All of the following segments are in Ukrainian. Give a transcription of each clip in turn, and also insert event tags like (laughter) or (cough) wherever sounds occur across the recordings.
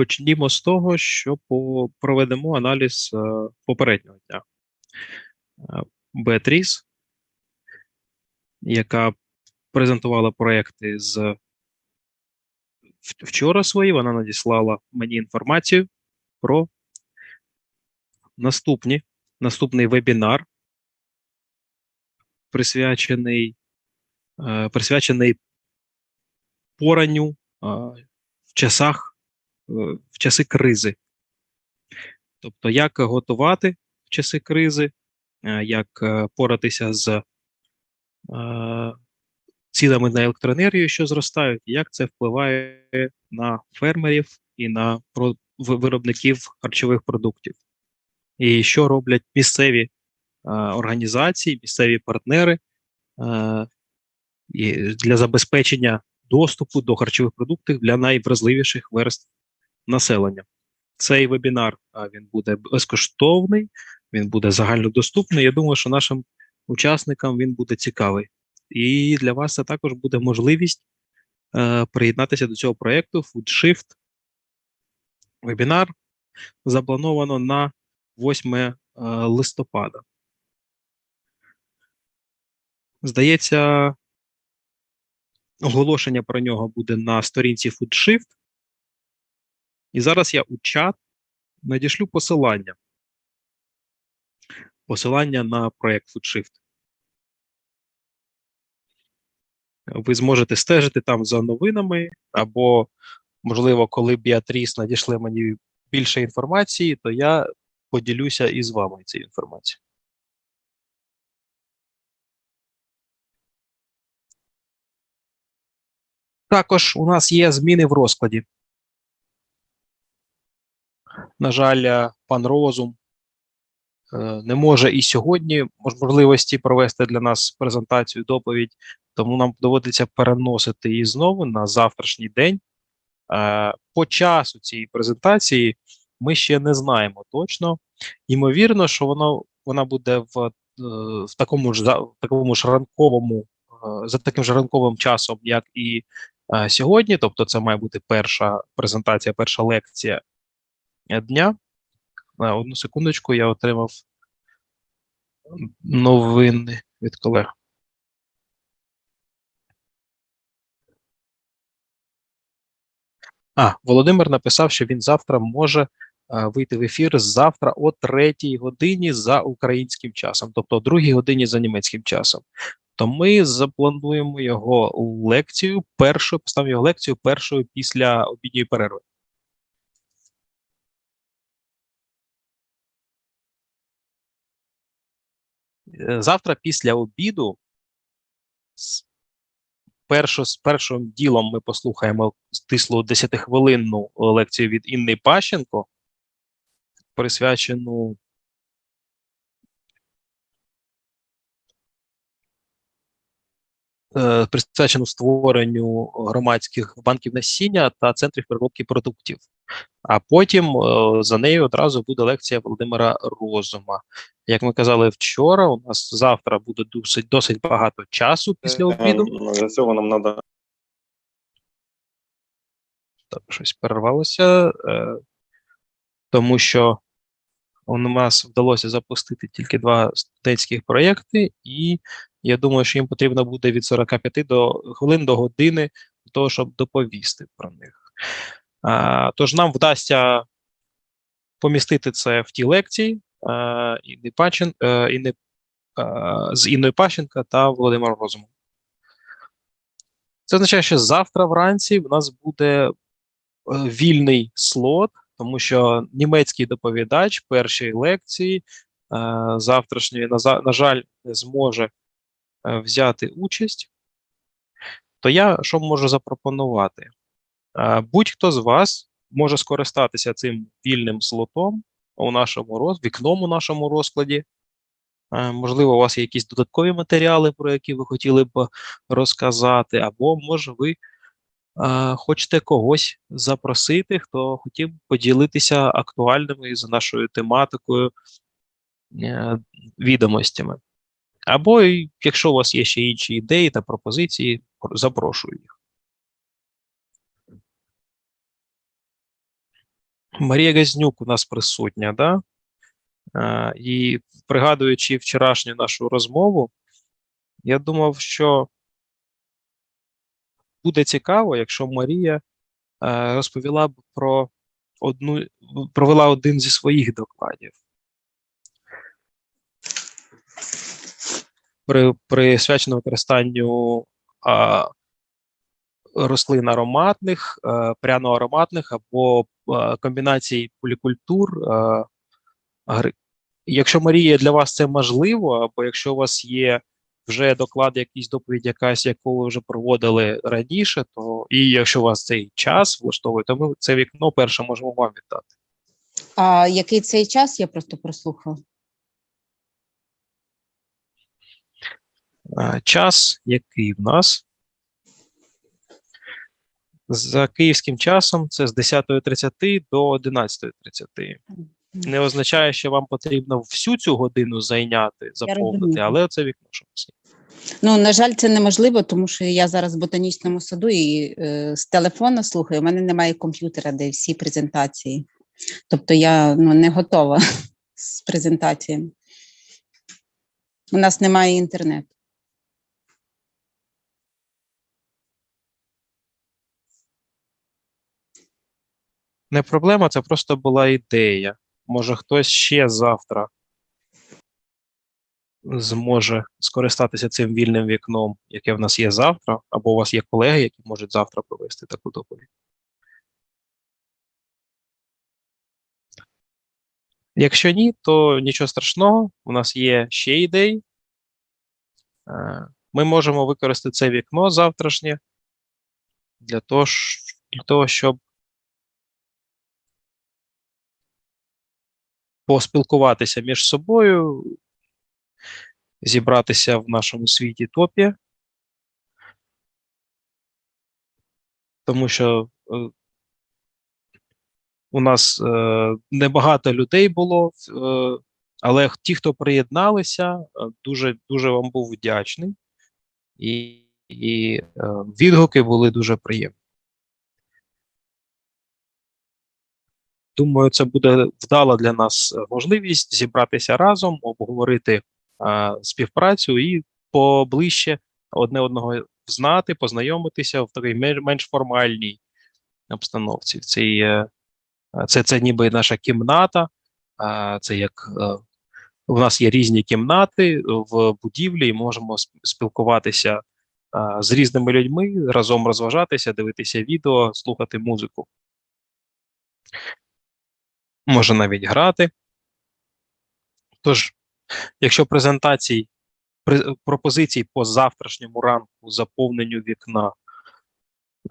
Почнімо з того, що по- проведемо аналіз е, попереднього дня. Е, Беатріс, яка презентувала проекти з вчора свої, вона надіслала мені інформацію про наступні, наступний вебінар, присвячений, е, присвячений поранню в часах, в часи кризи. Тобто, як готувати в часи кризи, е, як е, поратися з е, цінами на електроенергію, що зростають, і як це впливає на фермерів і на виробників харчових продуктів. І що роблять місцеві е, організації, місцеві партнери е, для забезпечення доступу до харчових продуктів для найвразливіших верств населення. Цей вебінар він буде безкоштовний, він буде загальнодоступний. Я думаю, що нашим учасникам він буде цікавий. І для вас це також буде можливість е, приєднатися до цього проєкту FoodShift. Вебінар заплановано на 8 е, листопада. Здається, оголошення про нього буде на сторінці FoodShift. І зараз я у чат надішлю посилання. Посилання на проєкт FoodShift. Ви зможете стежити там за новинами, або, можливо, коли Біатріс надійшли мені більше інформації, то я поділюся із вами цією інформацією. Також у нас є зміни в розкладі. На жаль, е, пан Розум е, не може і сьогодні можливості провести для нас презентацію, доповідь, тому нам доводиться переносити її знову на завтрашній день. Е, По часу цієї презентації ми ще не знаємо точно. Ймовірно, що воно вона буде в, в такому ж в такому ж ранковому, за таким ж ранковим часом, як і сьогодні. Тобто, це має бути перша презентація, перша лекція дня. На одну секундочку, я отримав новини від колег. А, Володимир написав, що він завтра може е, вийти в ефір завтра о 3 годині за українським часом, тобто о 2 годині за німецьким часом. То ми заплануємо його лекцію першу, поставимо його лекцію першою після обідньої перерви. Завтра після обіду першо, з першим ділом ми послухаємо стислу 10-хвилинну лекцію від Інни Пащенко, присвячену е, присвячену створенню громадських банків насіння та центрів переробки продуктів. А потім е, за нею одразу буде лекція Володимира Розума. Як ми казали вчора, у нас завтра буде досить досить багато часу після обіду. Е, Для цього нам треба Так, щось перервалося, е, тому що у нас вдалося запустити тільки два студентських проєкти, і я думаю, що їм потрібно буде від 45 до хвилин до години для того, щоб доповісти про них. А, тож нам вдасться помістити це в ті лекції е, Інни Пачин, е, Інни, е, з Інною Пащенка та Володимиром Розумом. Це означає, що завтра вранці в нас буде е, вільний слот, тому що німецький доповідач першої лекції е, завтрашньої, на, жаль, не зможе е, взяти участь. То я що можу запропонувати? Е, Будь-хто з вас може скористатися цим вільним слотом у нашому роз... вікном у нашому розкладі. Можливо, у вас є якісь додаткові матеріали, про які ви хотіли б розказати, або може ви хочете когось запросити, хто хотів поділитися актуальними за нашою тематикою е, відомостями. Або, якщо у вас є ще інші ідеї та пропозиції, запрошую їх. Марія Газнюк у нас присутня, да? Е, і пригадуючи вчорашню нашу розмову, я думав, що буде цікаво, якщо Марія е, розповіла б про одну, провела один зі своїх докладів. При, присвячено використанню а, рослин ароматних, а, пряно-ароматних або а, комбінацій полікультур. А, Якщо Марія для вас це можливо, або якщо у вас є вже доклад, якийсь доповідь, якась, яку ви вже проводили раніше, то і якщо у вас цей час влаштовує, то ми це вікно перше можемо вам віддати. А який цей час я просто прослухала? Е, Час, який в нас за київським часом, це з 10.30 до 11.30. Не означає, що вам потрібно всю цю годину зайняти, заповнити, але це вікно, є. Ну, на жаль, це неможливо, тому що я зараз в ботанічному саду і е, з телефона слухаю. У мене немає комп'ютера, де всі презентації. Тобто я ну, не готова (laughs) з презентаціями. У нас немає інтернету. Не проблема, це просто була ідея. Може, хтось ще завтра зможе скористатися цим вільним вікном, яке в нас є завтра, або у вас є колеги, які можуть завтра провести таку доповідь. Якщо ні, то нічого страшного, у нас є ще ідеї. Е, Ми можемо використати це вікно завтрашнє для того, для того щоб поспілкуватися між собою, зібратися в нашому світі топі. Тому що е, у нас е, небагато людей було, е, але ті, хто приєдналися, дуже, дуже вам був вдячний. І, і відгуки були дуже приємні. Думаю, це буде вдала для нас е, можливість зібратися разом, обговорити е, співпрацю і поближче одне одного знати, познайомитися в такій менш формальній обстановці. В цій, е, е, це, це ніби наша кімната, це як е, у нас є різні кімнати в будівлі, і можемо спілкуватися е, з різними людьми, разом розважатися, дивитися відео, слухати музику. Може навіть грати. Тож, якщо презентацій, пропозицій по завтрашньому ранку заповненню вікна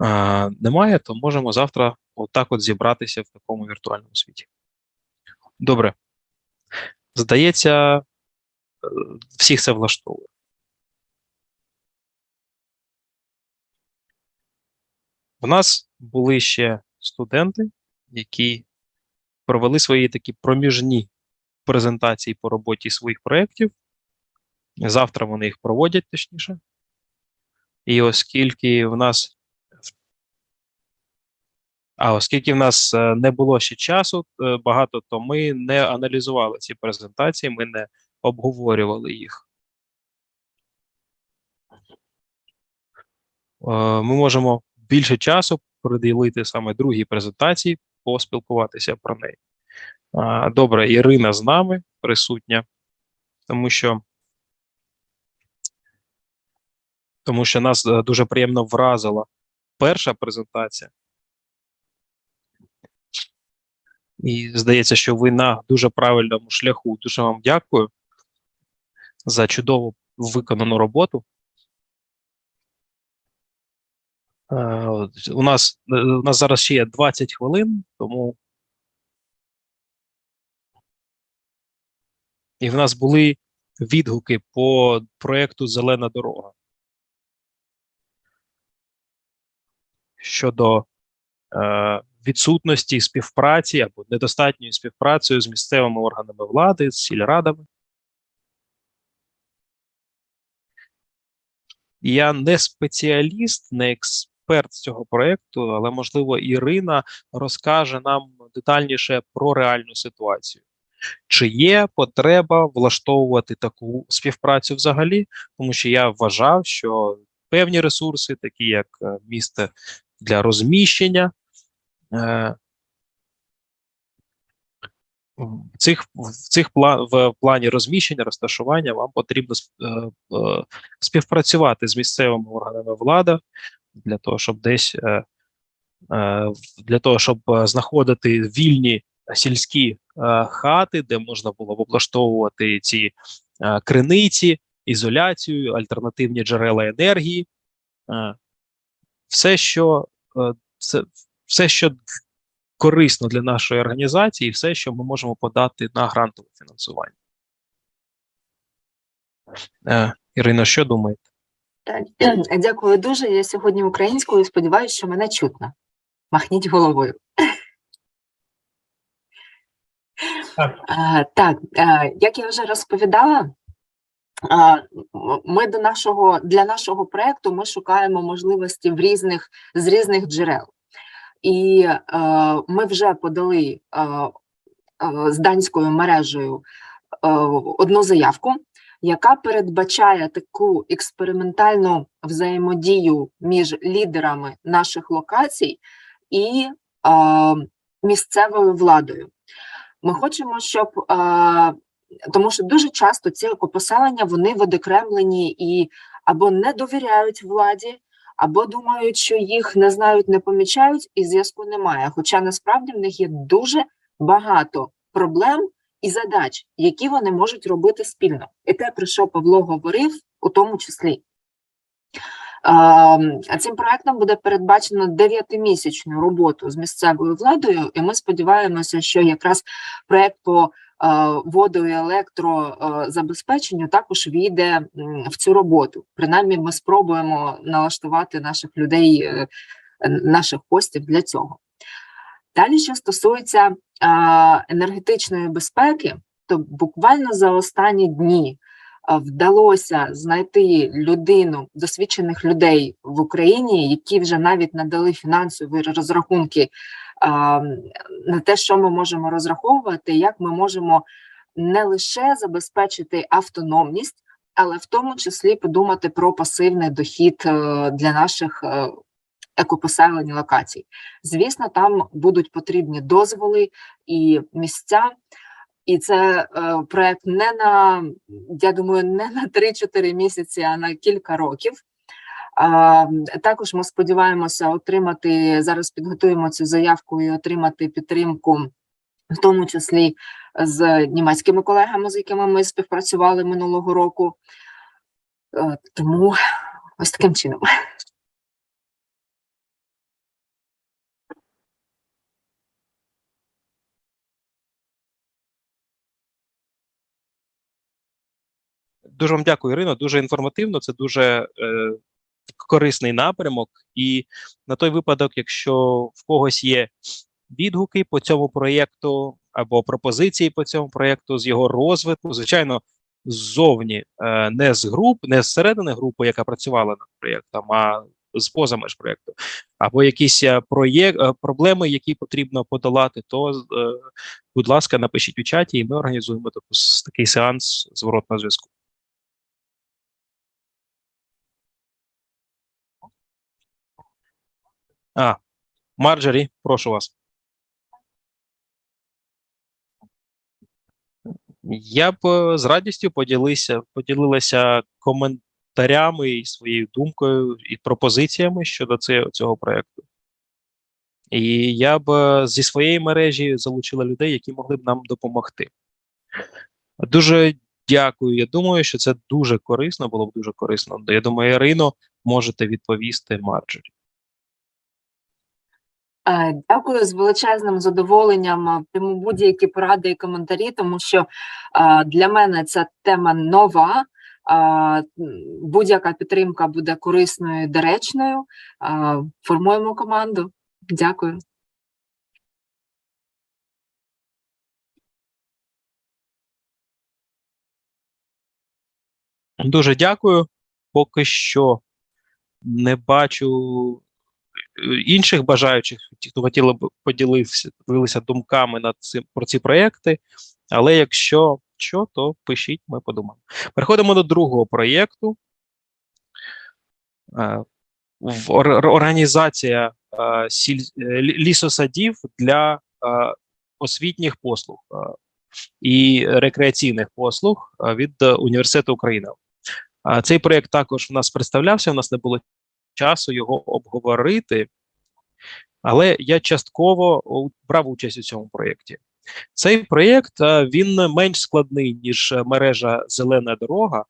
а, немає, то можемо завтра отак от зібратися в такому віртуальному світі. Добре. Здається, е, всіх це влаштовує. В нас були ще студенти, які провели свої такі проміжні презентації по роботі своїх проєктів. Завтра вони їх проводять точніше. І оскільки в нас а оскільки в нас е, не було ще часу е, багато, то ми не аналізували ці презентації, ми не обговорювали їх. Е, Ми можемо більше часу приділити саме другій презентації, поспілкуватися про неї. Добре, Ірина з нами присутня, тому що тому що нас е, дуже приємно вразила перша презентація. І здається, що ви на дуже правильному шляху. Дуже вам дякую за чудово виконану роботу. Е, У нас, е, у нас зараз ще є 20 хвилин, тому і в нас були відгуки по проєкту Зелена дорога. Щодо е, відсутності співпраці або недостатньої співпраці з місцевими органами влади, з сільрадами. Я не спеціаліст, не експерт з цього проєкту, але можливо Ірина розкаже нам детальніше про реальну ситуацію. Чи є потреба влаштовувати таку співпрацю взагалі? Тому що я вважав, що певні ресурси, такі як е, місце для розміщення, е, цих, в цих пла, в плані розміщення, розташування вам потрібно е, співпрацювати з місцевими органами влади для того, щоб десь для того, щоб знаходити вільні сільські хати, де можна було б облаштовувати ці е, криниці, ізоляцію, альтернативні джерела енергії, е, все, що е, це все, що корисно для нашої організації, і все, що ми можемо подати на грантове фінансування. Е, Ірино, що думаєте? Так, (clears throat) дякую дуже. Я сьогодні українською. Сподіваюся, що мене чутно. Махніть головою. (clears throat) Так. Е, як я вже розповідала, ми до нашого для нашого проекту ми шукаємо можливості в різних з різних джерел. І е, ми вже подали е, з данською мережею одну заявку, яка передбачає таку експериментальну взаємодію між лідерами наших локацій і місцевою владою. Ми хочемо, щоб е, тому що дуже часто ці екопоселення вони відокремлені і або не довіряють владі, або думають, що їх не знають, не помічають, і зв'язку немає. Хоча насправді в них є дуже багато проблем і задач, які вони можуть робити спільно. І те, про що Павло говорив, у тому числі. Ем, Цим проектом буде передбачено дев'ятимісячну роботу з місцевою владою, і ми сподіваємося, що якраз проект по е, водо- і електрозабезпеченню також війде в цю роботу. Принаймні, ми спробуємо налаштувати наших людей, е, наших гостів для цього. Далі, що стосується е, енергетичної безпеки, то буквально за останні дні е, вдалося знайти людину, досвідчених людей в Україні, які вже навіть надали фінансові розрахунки а, на те, що ми можемо розраховувати, як ми можемо не лише забезпечити автономність, але в тому числі подумати про пасивний дохід е, для наших е, екопоселень і локацій. Звісно, там будуть потрібні дозволи і місця. І це е, проект не на я думаю, не на 3-4 місяці, а на кілька років. А, також ми сподіваємося отримати зараз. Підготуємо цю заявку і отримати підтримку, в тому числі з німецькими колегами, з якими ми співпрацювали минулого року. Е, тому ось таким чином. Дуже вам дякую, Ірино. Дуже інформативно. Це дуже е, корисний напрямок. І на той випадок, якщо в когось є відгуки по цьому проєкту або пропозиції по цьому проєкту з його розвитку, звичайно, ззовні, е, не з груп, не з середини групи, яка працювала над проєктом, а з поза меж проєкту, або якісь е, проєкт, е, проблеми, які потрібно подолати, то, е, будь ласка, напишіть у чаті, і ми організуємо таку, такий сеанс зворотного зв'язку. А, Марджорі, прошу вас. Я б е, з радістю поділився, поділилася коментарями і своєю думкою і пропозиціями щодо цього, цього проєкту. І я б е, зі своєї мережі залучила людей, які могли б нам допомогти. Дуже дякую. Я думаю, що це дуже корисно, було б дуже корисно. Я думаю, Ірино, можете відповісти Марджорі. Е, Дякую з величезним задоволенням. е, Прийму будь-які поради і коментарі, тому що е, для мене ця тема нова. Будь-яка підтримка буде корисною і доречною. Формуємо команду. Дякую. Дуже дякую. Поки що не бачу інших бажаючих, ті, хто хотіли б поділилися думками над цим про ці проекти. Але якщо що, то пишіть, ми подумаємо. Переходимо до другого проєкту. Е, організація е, е, лісосадів для освітніх послуг і рекреаційних послуг від університету України. Цей проєкт також в нас представлявся. У нас не було часу його обговорити, але я частково брав участь у цьому проєкті. Цей проєкт він менш складний ніж е, мережа Зелена дорога,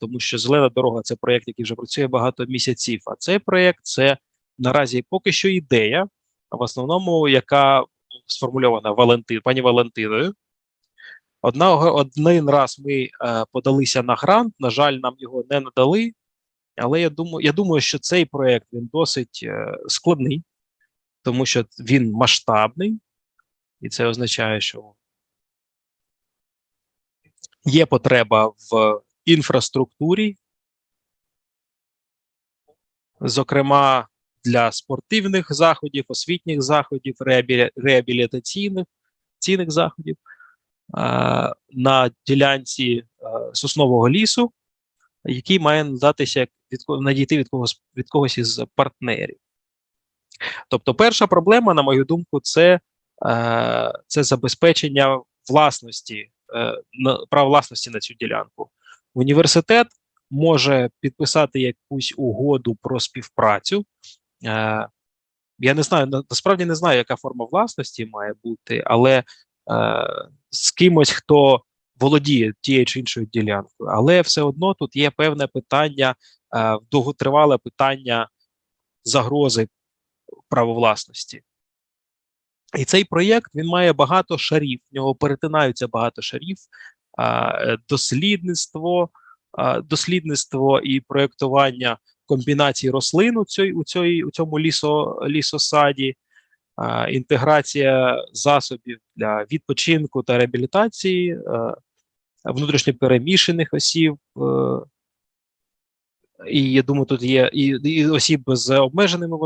тому що зелена дорога це проєкт, який вже працює багато місяців. А цей проєкт це наразі поки що ідея, в основному, яка сформульована Валентин, пані Валентиною. Одного один раз ми е, подалися на грант. На жаль, нам його не надали. Але я думаю, я думаю, що цей проєкт він досить е, складний, тому що він масштабний, і це означає, що є потреба в інфраструктурі, зокрема для спортивних заходів, освітніх заходів, реабілітаційних цінних заходів на ділянці а, соснового лісу, який має надатися від надійти від когось від когось із партнерів. Тобто, перша проблема, на мою думку, це, е, це забезпечення власності, е, на, права власності на цю ділянку. Університет може підписати якусь угоду про співпрацю. Е, я не знаю, насправді не знаю, яка форма власності має бути, але е, з кимось, хто володіє тією чи іншою ділянкою. Але все одно тут є певне питання, е, довготривале питання загрози правовласності. І цей проєкт він має багато шарів, в нього перетинаються багато шарів, е, дослідництво, дослідництво і проєктування комбінацій рослин у, цій, у, цій, у цьому лісо, лісосаді, інтеграція засобів для відпочинку та реабілітації, е, внутрішньопереміщених осіб. е, і я думаю, тут є і, і осіб з обмеженими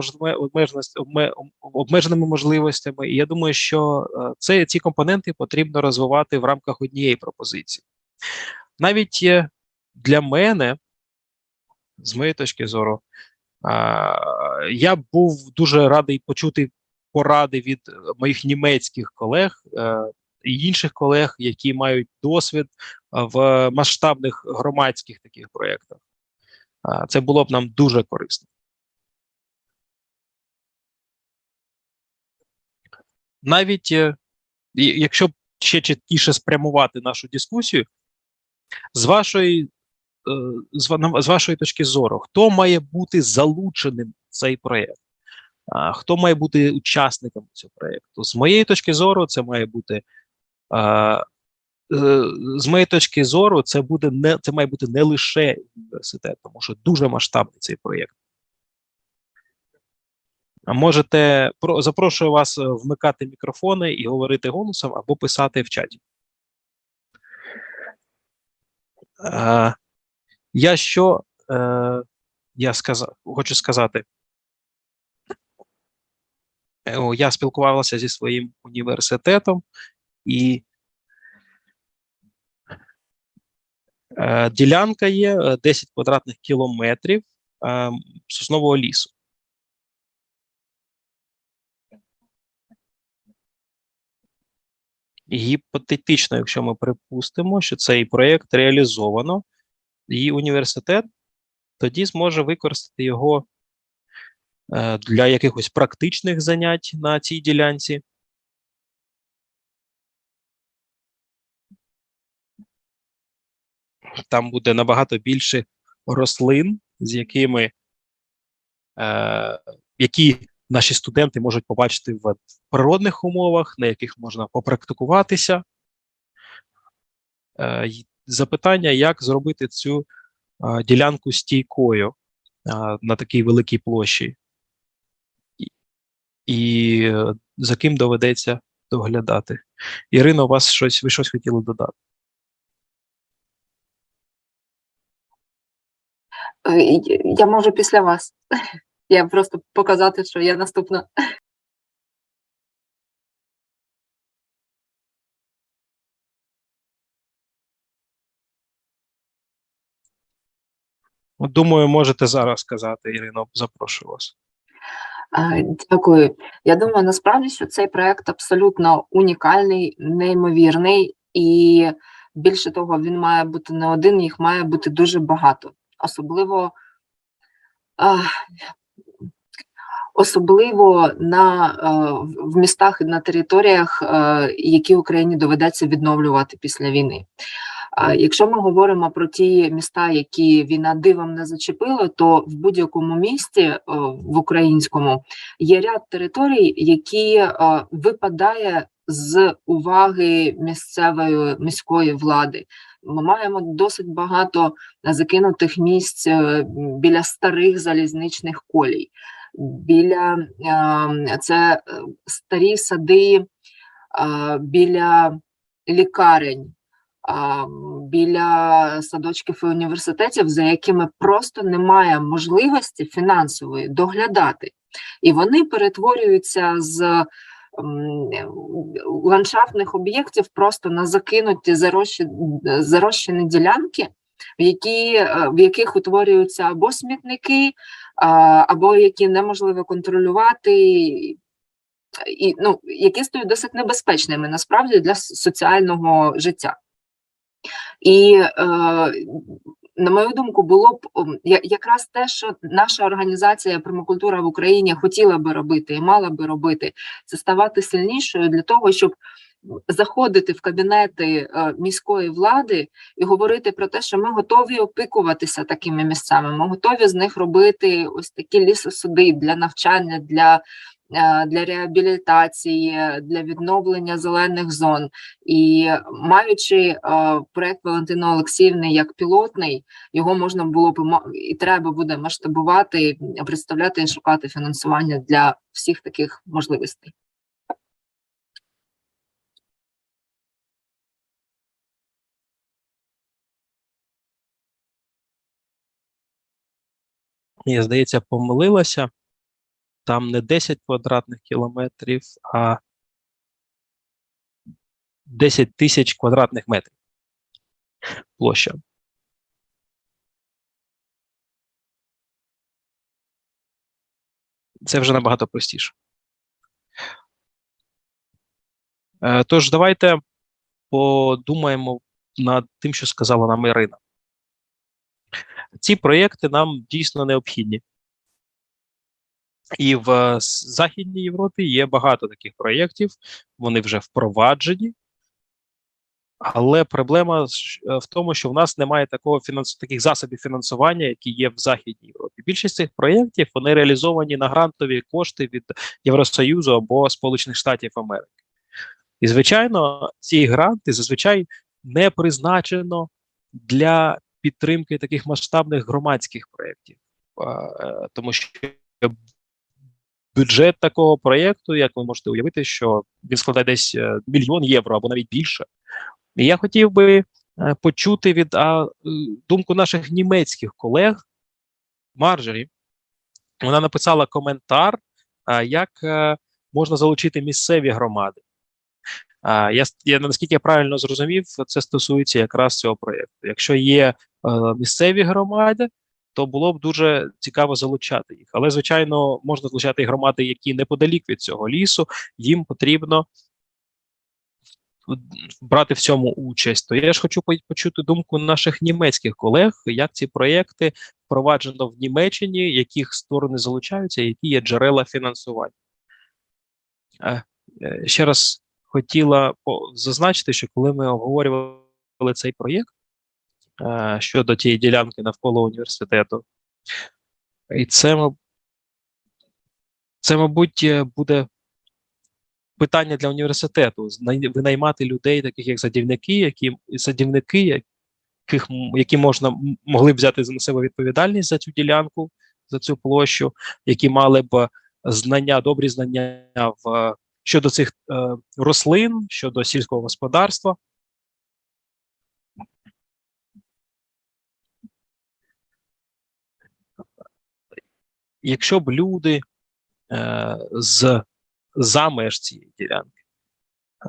обмеженими можливостями. І я думаю, що е, це ці компоненти потрібно розвивати в рамках однієї пропозиції. Навіть для мене, з моєї точки зору, я був дуже радий почути поради від моїх німецьких колег е, інших колег, які мають досвід в масштабних громадських таких проєктах. Це було б нам дуже корисно. Навіть е, якщо ще чіткіше спрямувати нашу дискусію, з вашої, е, з вашої точки зору, хто має бути залученим в цей проєкт? Хто має бути учасником цього проєкту? З моєї точки зору, це має бути. З моєї точки зору, це буде не це має бути не лише університет, тому що дуже масштабний цей проєкт. Можете про запрошую вас е, вмикати мікрофони і говорити голосом або писати в чаті. Я що е, я сказав, хочу сказати. Е, Я спілкувався зі своїм університетом і е, ділянка є е, 10 квадратних кілометрів е, соснового лісу. Гіпотетично, якщо ми припустимо, що цей проєкт реалізовано, і університет тоді зможе використати його е, для якихось практичних занять на цій ділянці. Там буде набагато більше рослин, з якими е, які наші студенти можуть побачити в природних умовах, на яких можна попрактикуватися. Е, запитання, як зробити цю е, ділянку стійкою е, на такій великій площі, і, і е, за ким доведеться доглядати. Ірино, у вас щось, ви щось хотіли додати? Я можу після вас. (laughs) Я просто показати, що я наступна. Думаю, можете зараз сказати, Ірино, запрошую вас. Дякую. Я думаю, насправді, що цей проект абсолютно унікальний, неймовірний, і більше того, він має бути не один, їх має бути дуже багато. Особливо, особливо на, е, в- містах і на територіях, е, які Україні доведеться відновлювати після війни. Якщо ми говоримо про ті міста, які війна дивом не зачепила, то в будь-якому місті е, в українському є ряд територій, які випадає з уваги місцевої міської влади. Ми маємо досить багато закинутих місць е, біля старих залізничних колій, біля е, це е, старі сади е, біля лікарень біля садочків і університетів, за якими просто немає можливості фінансової доглядати. І вони перетворюються з ландшафтних об'єктів просто на закинуті зарощені ділянки, в, які, е, в яких утворюються або смітники, або які неможливо контролювати. І ну, які стають досить небезпечними насправді для соціального життя. І е, на мою думку, було б я- якраз те, що наша організація Промокультура в Україні хотіла би робити і мала би робити, це ставати сильнішою для того, щоб заходити в кабінети е, міської влади і говорити про те, що ми готові опікуватися такими місцями. Ми готові з них робити ось такі лісосуди для навчання, для для реабілітації, для відновлення зелених зон. І маючи е, проект Валентини Олексіївни як пілотний, його можна було б і треба буде масштабувати, представляти і шукати фінансування для всіх таких можливостей. Я, здається, помилилася. Там не 10 квадратних кілометрів, а 10 тисяч квадратних метрів площа. Це вже набагато простіше. Е, Тож, давайте подумаємо над тим, що сказала нам Ірина. Ці проєкти нам дійсно необхідні. І в е, Західній Європі є багато таких проєктів, вони вже впроваджені. Але проблема е, в тому, що в нас немає такого фінанс... таких засобів фінансування, які є в Західній Європі. Більшість цих проєктів вони реалізовані на грантові кошти від Євросоюзу або Сполучених Штатів Америки. І, звичайно, ці гранти зазвичай не призначено для підтримки таких масштабних громадських проєктів, Е, тому що бюджет такого проєкту, як ви можете уявити, що він складає десь е, мільйон євро або навіть більше. І я хотів би е, почути від а, е, думку наших німецьких колег Марджорі. Вона написала коментар, а, як е, можна залучити місцеві громади. А, я, я наскільки я правильно зрозумів, це стосується якраз цього проєкту. Якщо є е, місцеві громади, то було б дуже цікаво залучати їх. Але, звичайно, можна залучати і громади, які неподалік від цього лісу, їм потрібно брати в цьому участь. То я ж хочу почути думку наших німецьких колег, як ці проєкти впроваджено в Німеччині, яких сторони залучаються, які є джерела фінансування. Е, Ще раз хотіла зазначити, що коли ми обговорювали цей проєкт щодо тієї ділянки навколо університету, і це, це, мабуть, е, буде питання для університету винаймати людей, таких як садівники, які садівники, яких які можна могли б взяти на себе відповідальність за цю ділянку, за цю площу, які мали б знання, добрі знання в е, щодо цих е, рослин, щодо сільського господарства. Якщо б люди е, з за меж цієї ділянки,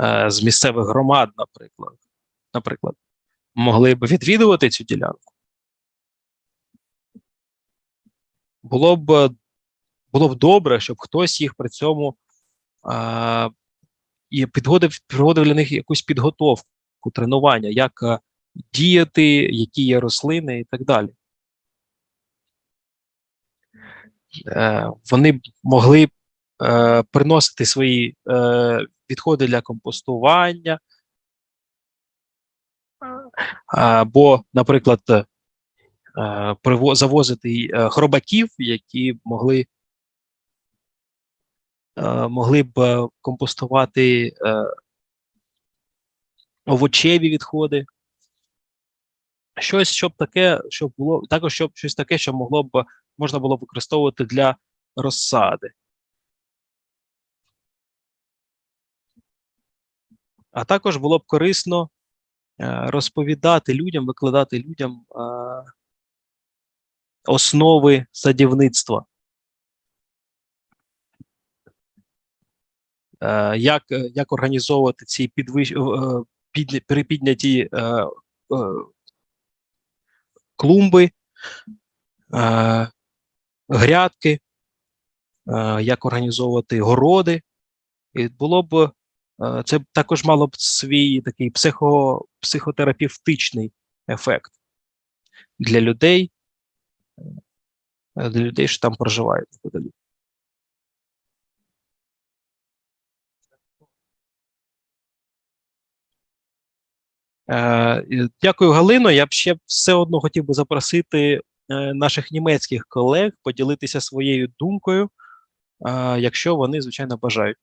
е, з місцевих громад, наприклад, наприклад, могли б відвідувати цю ділянку, було б було б добре, щоб хтось їх при цьому е, і підгодив, проводив для них якусь підготовку, тренування, як е, діяти, які є рослини і так далі. Вони б могли е, приносити свої е, відходи для компостування. Або, наприклад, е, завозити е, хробаків, які могли, е, могли б е, компостувати е, овочеві відходи. Щось, щоб таке, щоб було також щоб щось таке, що могло б можна було використовувати для розсади. А також було б корисно е, розповідати людям, викладати людям е, основи садівництва. Е, як, як організовувати ці підвищ... під... перепідняті е, клумби, грядки, е, як організовувати городи. І було б е, це також мало б свій такий психо, психотерапевтичний ефект для людей, е, для людей, що там проживають неподалік. Е, Дякую, Галино. Я б ще все одно хотів би запросити наших німецьких колег поділитися своєю думкою, е, якщо вони, звичайно, бажають.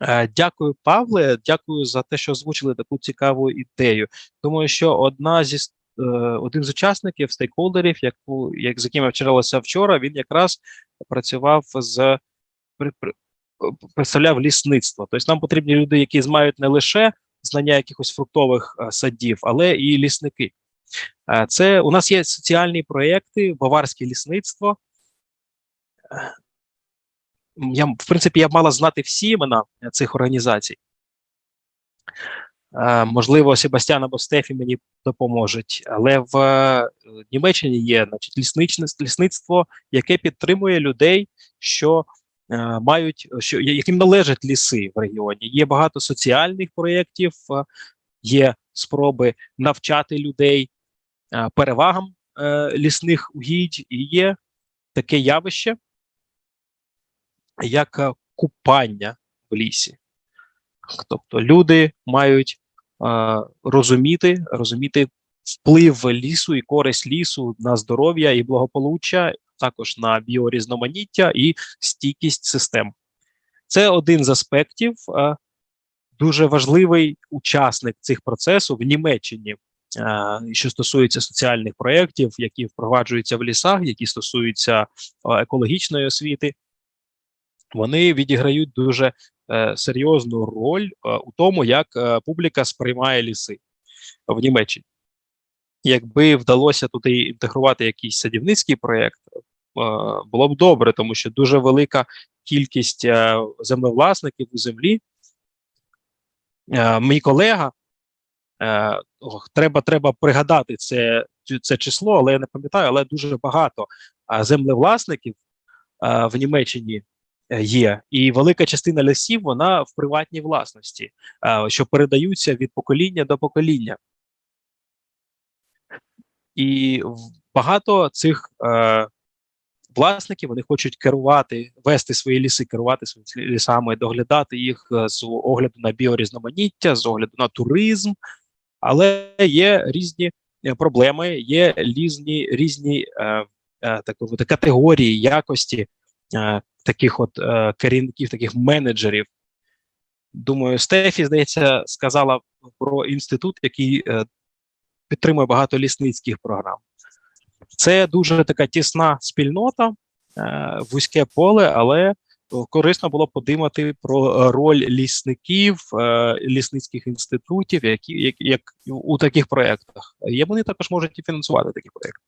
Е, Дякую, Павле. Дякую за те, що озвучили таку цікаву ідею. Думаю, що одна зі е, один з учасників, стейкхолдерів, яку як з яким я вчоралася вчора, він якраз працював з представляв лісництво. Тобто нам потрібні люди, які мають не лише знання якихось фруктових е, садів, але і лісники. Е, Це у нас є соціальні проєкти, баварське лісництво. Е, Я, в принципі, я б мала знати всі імена цих організацій. Е, Можливо, Себастьян або Стефі мені допоможуть, але в Німеччині є значить, лісництво, яке підтримує людей, що мають, що яким належать ліси в регіоні. Є багато соціальних проєктів, є спроби навчати людей перевагам е, лісних угідь, і є таке явище, як е, купання в лісі. Тобто люди мають е, розуміти, розуміти вплив лісу і користь лісу на здоров'я і благополуччя, також на біорізноманіття і стійкість систем. Це один з аспектів. Е, дуже важливий учасник цих процесів в Німеччині, е, що стосується соціальних проєктів, які впроваджуються в лісах, які стосуються е, екологічної освіти. Вони відіграють дуже е, серйозну роль е, у тому, як е, публіка сприймає ліси в Німеччині. Якби вдалося туди інтегрувати якийсь садівницький проєкт, е, було б добре, тому що дуже велика кількість е, землевласників у землі. Е, мій колега, е, треба, треба пригадати це, це число, але я не пам'ятаю, але дуже багато землевласників е, в Німеччині е, є, і велика частина лісів вона в приватній власності, що передаються від покоління до покоління. І багато цих власників вони хочуть керувати, вести свої ліси, керувати своїми лісами, доглядати їх з огляду на біорізноманіття, з огляду на туризм, але є різні е, проблеми, є різні різні е, е, так мовити, категорії якості е, таких от е, керівників, таких менеджерів. Думаю, Стефі, здається, сказала про інститут, який е, підтримує багато лісницьких програм. Це дуже така тісна спільнота, е, вузьке поле, але корисно було подумати про е, роль лісників, е, лісницьких інститутів, які як, у таких проєктах. Є вони також можуть і фінансувати такі проєкти.